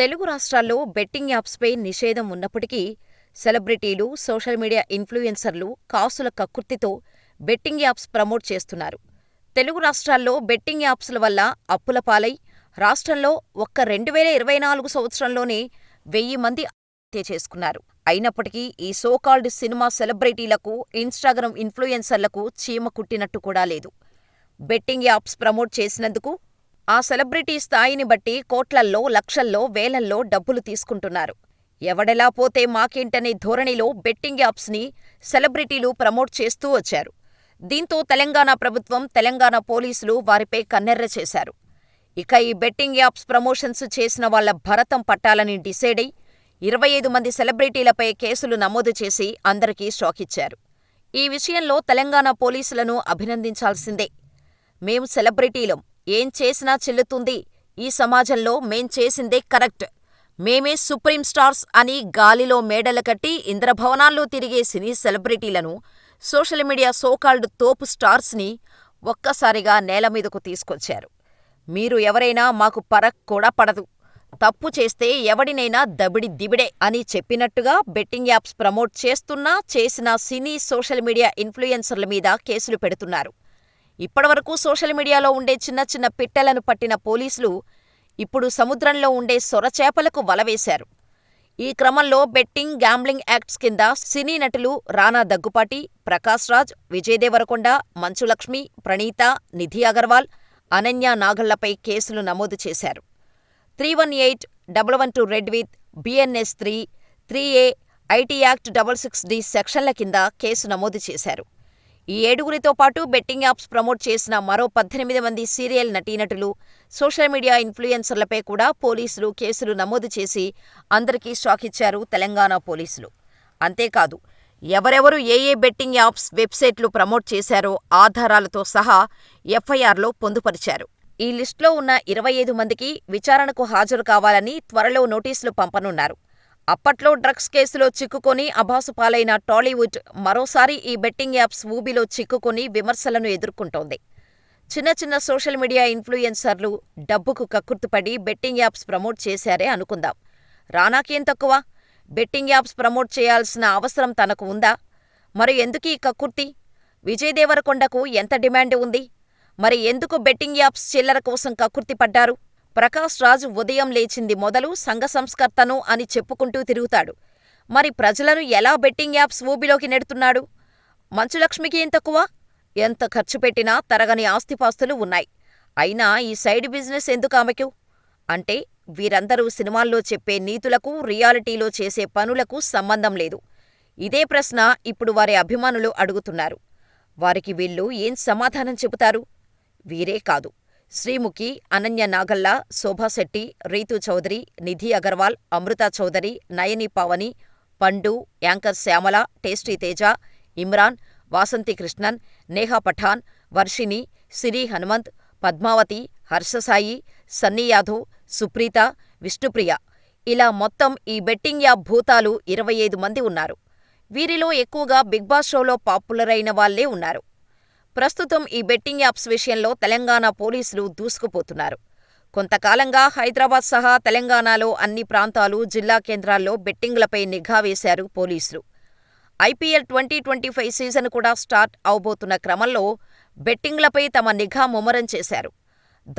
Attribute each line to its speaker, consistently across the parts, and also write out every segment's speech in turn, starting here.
Speaker 1: తెలుగు రాష్ట్రాల్లో బెట్టింగ్ యాప్స్పై నిషేధం ఉన్నప్పటికీ సెలబ్రిటీలు, సోషల్ మీడియా ఇన్ఫ్లుయెన్సర్లు కాసుల కక్కుర్తితో బెట్టింగ్ యాప్స్ ప్రమోట్ చేస్తున్నారు. తెలుగు రాష్ట్రాల్లో బెట్టింగ్ యాప్స్ల వల్ల అప్పుల పాలై రాష్ట్రంలో ఒక్క రెండువేల ఇరవై నాలుగు సంవత్సరంలోనే వెయ్యి మంది ఆత్మహత్య చేసుకున్నారు. అయినప్పటికీ ఈ సోకాల్డ్ సినిమా సెలబ్రిటీలకు, ఇన్స్టాగ్రామ్ ఇన్ఫ్లుయెన్సర్లకు చీమ కుట్టినట్టు కూడా లేదు. బెట్టింగ్ యాప్స్ ప్రమోట్ చేసినందుకు ఆ సెలబ్రిటీ స్థాయిని బట్టి కోట్లల్లో, లక్షల్లో, వేలల్లో డబ్బులు తీసుకుంటున్నారు. ఎవడెలా పోతే మాకేంటనే ధోరణిలో బెట్టింగ్ యాప్స్ని సెలబ్రిటీలు ప్రమోట్ చేస్తూ వచ్చారు. దీంతో తెలంగాణ ప్రభుత్వం, తెలంగాణ పోలీసులు వారిపై కన్నెర్ర చేశారు. ఇక ఈ బెట్టింగ్ యాప్స్ ప్రమోషన్స్ చేసిన వాళ్ళ భరతం పట్టాలని డిసైడై ఇరవై ఐదు మంది సెలబ్రిటీలపై కేసులు నమోదు చేసి అందరికీ షాకిచ్చారు. ఈ విషయంలో తెలంగాణ పోలీసులను అభినందించాల్సిందే. మేం సెలబ్రిటీలం, ఏం చేసినా చెల్లుతుంది, ఈ సమాజంలో మేం చేసిందే కరెక్ట్, మేమే సుప్రీం స్టార్స్ అని గాలిలో మేడలు కట్టి ఇంద్రభవనాల్లో తిరిగే సినీ సెలబ్రిటీలను, సోషల్ మీడియా సోకాల్డ్ తోపు స్టార్స్ని ఒక్కసారిగా నేలమీదకు తీసుకొచ్చారు. మీరు ఎవరైనా మాకు పరక్ కూడా పడదు. తప్పు చేస్తే ఎవడినైనా దబిడి దిబిడే అని చెప్పినట్టుగా బెట్టింగ్ యాప్స్ ప్రమోట్ చేస్తున్నా, చేసిన సినీ, సోషల్ మీడియా ఇన్ఫ్లుయెన్సర్ల మీద కేసులు పెడుతున్నారు. ఇప్పటివరకు సోషల్ మీడియాలో ఉండే చిన్న చిన్న పిట్టలను పట్టిన పోలీసులు ఇప్పుడు సముద్రంలో ఉండే సొరచేపలకు వల వేశారు. ఈ క్రమంలో బెట్టింగ్, గ్యాంబ్లింగ్ యాక్ట్స్ కింద సినీ నటులు రానా దగ్గుపాటి, ప్రకాష్ రాజ్, విజయ్ దేవరకొండ, మంచు ప్రణీత, నిధి అగర్వాల్, అనన్య నాగళ్ళపై కేసులు నమోదు చేశారు. Three one eight double one two read with BNS three, three A, IT act double six D సెక్షన్ల కింద కేసు నమోదు చేశారు. ఈ ఏడుగురితో పాటు బెట్టింగ్ యాప్స్ ప్రమోట్ చేసిన మరో పద్దెనిమిది మంది సీరియల్ నటీనటులు, సోషల్ మీడియా ఇన్ఫ్లుయెన్సర్లపై కూడా పోలీసులు కేసులు నమోదు చేసి అందరికీ షాక్ ఇచ్చారు తెలంగాణ పోలీసులు. అంతేకాదు ఎవరెవరు ఏయే బెట్టింగ్ యాప్స్, వెబ్సైట్లు ప్రమోట్ చేశారో ఆధారాలతో సహా ఎఫ్ఐఆర్లో పొందుపరిచారు. ఈ లిస్టులో ఉన్న ఇరవై ఐదు మందికి విచారణకు హాజరు కావాలని త్వరలో నోటీసులు పంపనున్నారు. అప్పట్లో డ్రగ్స్ కేసులో చిక్కుకొని అభాసుపాలైన టాలీవుడ్ మరోసారి ఈ బెట్టింగ్ యాప్స్ ఊబిలో చిక్కుకొని విమర్శలను ఎదుర్కొంటోంది. చిన్న చిన్న సోషల్ మీడియా ఇన్ఫ్లుయెన్సర్లు డబ్బుకు కక్కుర్తిపడి బెట్టింగ్ యాప్స్ ప్రమోట్ చేశారే అనుకుందాం. రానాకేం తక్కువ? బెట్టింగ్ యాప్స్ ప్రమోట్ చేయాల్సిన అవసరం తనకు ఉందా? మరి ఎందుకీ కక్కుర్తి? విజయ్ దేవరకొండకు ఎంత డిమాండ్ ఉంది? మరి ఎందుకు బెట్టింగ్ యాప్స్ చిల్లర కోసం కక్కుర్తి పడ్డారు? ప్రకాష్ రాజ్ ఉదయం లేచింది మొదలు సంఘ సంస్కర్తను అని చెప్పుకుంటూ తిరుగుతాడు. మరి ప్రజలను ఎలా బెట్టింగ్ యాప్స్ ఊబిలోకి నెడుతున్నాడు? మంచులక్ష్మికి ఏం తక్కువ? ఎంత ఖర్చు పెట్టినా తరగని ఆస్తిపాస్తులు ఉన్నాయి. అయినా ఈ సైడ్ బిజినెస్ ఎందుకామెకు? అంటే వీరందరూ సినిమాల్లో చెప్పే నీతులకు, రియాలిటీలో చేసే పనులకు సంబంధం లేదు. ఇదే ప్రశ్న ఇప్పుడు వారి అభిమానులు అడుగుతున్నారు. వారికి వీళ్ళు ఏం సమాధానం చెబుతారు? వీరే కాదు. శ్రీముఖి, అనన్య నాగల్ల, శోభాశెట్టి, రీతూ చౌదరి, నిధి అగర్వాల్, అమృతా చౌదరి, నయని పావని, పండు, యాంకర్ శ్యామల, టేస్టీ తేజ, ఇమ్రాన్, వాసంతి కృష్ణన్, నేహా పఠాన్, వర్షిణి, సిరి హనుమంత్, పద్మావతి, హర్షసాయి, సన్నీ యాదవ్, సుప్రీత, విష్ణుప్రియ ఇలా మొత్తం ఈ బెట్టింగ్ యాప్ భూతాలు ఇరవై ఐదు మంది ఉన్నారు. వీరిలో ఎక్కువగా బిగ్ బాస్ షోలో పాపులర్ అయిన వాళ్ళే ఉన్నారు. ప్రస్తుతం ఈ బెట్టింగ్ యాప్స్ విషయంలో తెలంగాణ పోలీసులు దూసుకుపోతున్నారు. కొంతకాలంగా హైదరాబాద్ సహా తెలంగాణలో అన్ని ప్రాంతాలు, జిల్లా కేంద్రాల్లో బెట్టింగ్లపై నిఘా వేశారు పోలీసులు. IPL twenty twenty five season కూడా స్టార్ట్ అవబోతున్న క్రమంలో బెట్టింగ్లపై తమ నిఘా ముమ్మరం చేశారు.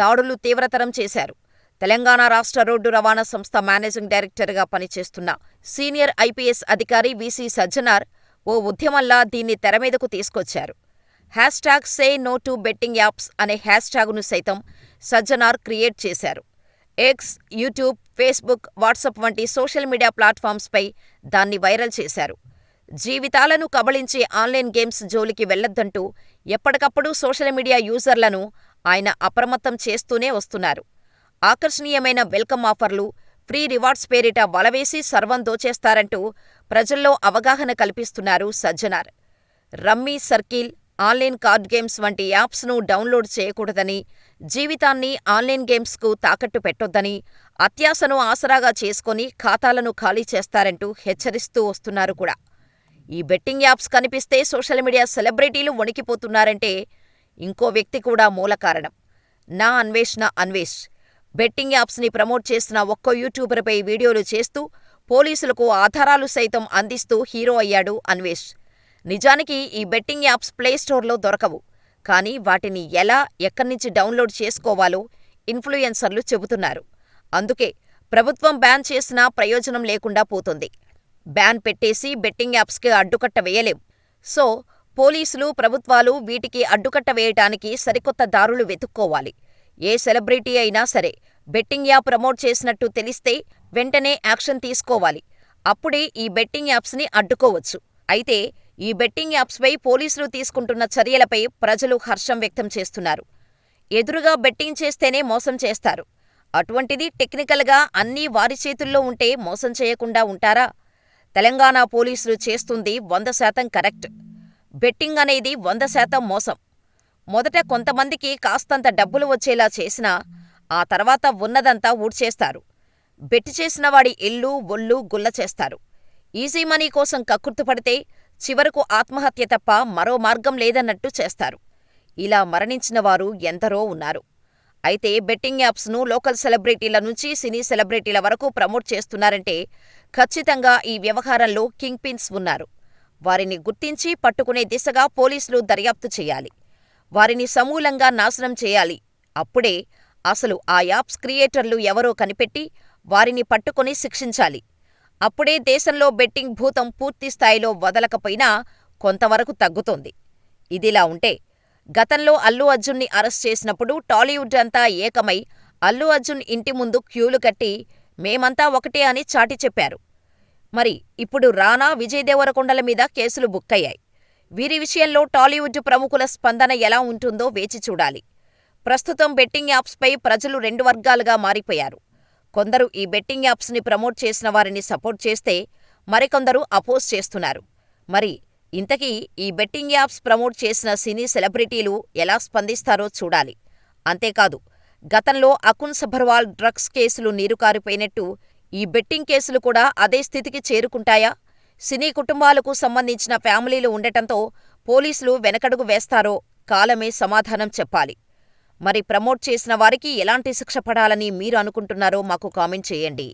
Speaker 1: దాడులు తీవ్రతరం చేశారు. తెలంగాణ రాష్ట్ర రోడ్డు రవాణా సంస్థ మేనేజింగ్ డైరెక్టర్గా పనిచేస్తున్న సీనియర్ ఐపీఎస్ అధికారి వీసీ సజ్జనార్ ఓ ఉద్యమంలా దీన్ని తెరమీదకు తీసుకొచ్చారు. Hashtag say no to betting apps అనే హ్యాష్ ట్యాగ్ను సైతం సజ్జనార్ క్రియేట్ చేశారు. ఎక్స్, యూట్యూబ్, ఫేస్బుక్, వాట్సప్ వంటి సోషల్ మీడియా ప్లాట్ఫామ్స్పై దాన్ని వైరల్ చేశారు. జీవితాలను కబళించే ఆన్లైన్ గేమ్స్ జోలికి వెళ్ళొద్దంటూ ఎప్పటికప్పుడు సోషల్ మీడియా యూజర్లను ఆయన అప్రమత్తం చేస్తూనే వస్తున్నారు. ఆకర్షణీయమైన వెల్కమ్ ఆఫర్లు, ఫ్రీ రివార్డ్స్ పేరిట వలవేసి సర్వం దోచేస్తారంటూ ప్రజల్లో అవగాహన కల్పిస్తున్నారు Sajjanar. Rummy, circle, online card games వంటి యాప్స్ను డౌన్లోడ్ చేయకూడదని, జీవితాన్ని ఆన్లైన్ గేమ్స్కు తాకట్టు పెట్టొద్దని, అత్యాశను ఆసరాగా చేసుకొని ఖాతాలను ఖాళీ చేస్తారంటూ హెచ్చరిస్తూ వస్తున్నారు కూడా. ఈ బెట్టింగ్ యాప్స్ కనిపిస్తే సోషల్ మీడియా సెలబ్రిటీలు వణికిపోతున్నారంటే ఇంకో వ్యక్తి కూడా మూల కారణం. నా అన్వేషణ అన్వేష్ బెట్టింగ్ యాప్స్ని ప్రమోట్ చేసిన ఒక్కో యూట్యూబర్పై వీడియోలు చేస్తూ పోలీసులకు ఆధారాలు సైతం అందిస్తూ హీరో అయ్యాడు అన్వేష్. నిజానికి ఈ బెట్టింగ్ యాప్స్ ప్లేస్టోర్లో దొరకవు. కానీ వాటిని ఎలా, ఎక్కడ్నించి డౌన్లోడ్ చేసుకోవాలో ఇన్ఫ్లుయెన్సర్లు చెబుతున్నారు. అందుకే ప్రభుత్వం బ్యాన్ చేసినా ప్రయోజనం లేకుండా పోతుంది బ్యాన్ పెట్టేసి బెట్టింగ్ యాప్స్కి అడ్డుకట్ట వేయలేం. సో, పోలీసులు, ప్రభుత్వాలు వీటికి అడ్డుకట్ట వేయటానికి సరికొత్త దారులు వెతుక్కోవాలి. ఏ సెలబ్రిటీ అయినా సరే బెట్టింగ్ యాప్ ప్రమోట్ చేసినట్టు తెలిస్తే వెంటనే యాక్షన్ తీసుకోవాలి. అప్పుడే ఈ బెట్టింగ్ యాప్స్ని అడ్డుకోవచ్చు. అయితే ఈ బెట్టింగ్ యాప్స్పై పోలీసులు తీసుకుంటున్న చర్యలపై ప్రజలు హర్షం వ్యక్తం చేస్తున్నారు. ఎదురుగా బెట్టింగ్ చేస్తేనే మోసం చేస్తారు. అటువంటిది టెక్నికల్గా అన్నీ వారి చేతుల్లో ఉంటే మోసం చేయకుండా ఉంటారా? తెలంగాణ పోలీసులు చేస్తుంది వంద శాతం కరెక్ట్. బెట్టింగ్ అనేది వంద శాతం మోసం. మొదట కొంతమందికి కాస్తంత డబ్బులు వచ్చేలా చేసినా ఆ తర్వాత ఉన్నదంతా ఊడ్చేస్తారు. బెట్టి చేసిన వాడి ఇల్లు, ఒళ్ళు గుల్ల చేస్తారు. ఈజీ మనీ కోసం కక్కుర్తుపడితే చివరకు ఆత్మహత్య తప్ప మరో మార్గం లేదన్నట్టు చేస్తారు. ఇలా మరణించినవారు ఎందరో ఉన్నారు. అయితే బెట్టింగ్ యాప్స్ను లోకల్ సెలబ్రిటీల నుంచి సినీ సెలబ్రిటీల వరకు ప్రమోట్ చేస్తున్నారంటే ఖచ్చితంగా ఈ వ్యవహారంలో కింగ్ పిన్స్ ఉన్నారు. వారిని గుర్తించి పట్టుకునే దిశగా పోలీసులు దర్యాప్తు చేయాలి వారిని సమూలంగా నాశనం చేయాలి. అప్పుడే అసలు ఆ యాప్స్ క్రియేటర్లు ఎవరో కనిపెట్టి వారిని పట్టుకుని శిక్షించాలి. అప్పుడే దేశంలో బెట్టింగ్ భూతం పూర్తిస్థాయిలో వదలకపోయినా కొంతవరకు తగ్గుతుంది. ఇదిలా ఉంటే గతంలో అల్లు అర్జున్ని అరెస్ట్ చేసినప్పుడు టాలీవుడ్ అంతా ఏకమై అల్లు అర్జున్ ఇంటి ముందు క్యూలు కట్టి మేమంతా ఒకటే అని చాటి చెప్పారు. మరి ఇప్పుడు రానా, విజయ్ దేవరకొండల మీద కేసులు బుక్కయ్యాయి. వీరి విషయంలో టాలీవుడ్ ప్రముఖుల స్పందన ఎలా ఉంటుందో వేచి చూడాలి. ప్రస్తుతం బెట్టింగ్ యాప్స్పై ప్రజలు రెండు వర్గాలుగా మారిపోయారు. కొందరు ఈ బెట్టింగ్ యాప్స్ని ప్రమోట్ చేసిన వారిని సపోర్ట్ చేస్తే మరికొందరు అపోజ్ చేస్తున్నారు. మరి ఇంతకీ ఈ బెట్టింగ్ యాప్స్ ప్రమోట్ చేసిన సినీ సెలబ్రిటీలు ఎలా స్పందిస్తారో చూడాలి. అంతేకాదు గతంలో అకున్ సభర్వాల్ డ్రగ్స్ కేసులు నీరుకారిపోయినట్టు ఈ బెట్టింగ్ కేసులు కూడా అదే స్థితికి చేరుకుంటాయా? సినీ కుటుంబాలకు సంబంధించిన ఫ్యామిలీలు ఉండటంతో పోలీసులు వెనకడుగు వేస్తారో కాలమే సమాధానం చెప్పాలి. మరి ప్రమోట్ చేసిన వారికి ఎలాంటి శిక్ష పడాలని మీరు అనుకుంటున్నారో మాకు కామెంట్ చేయండి.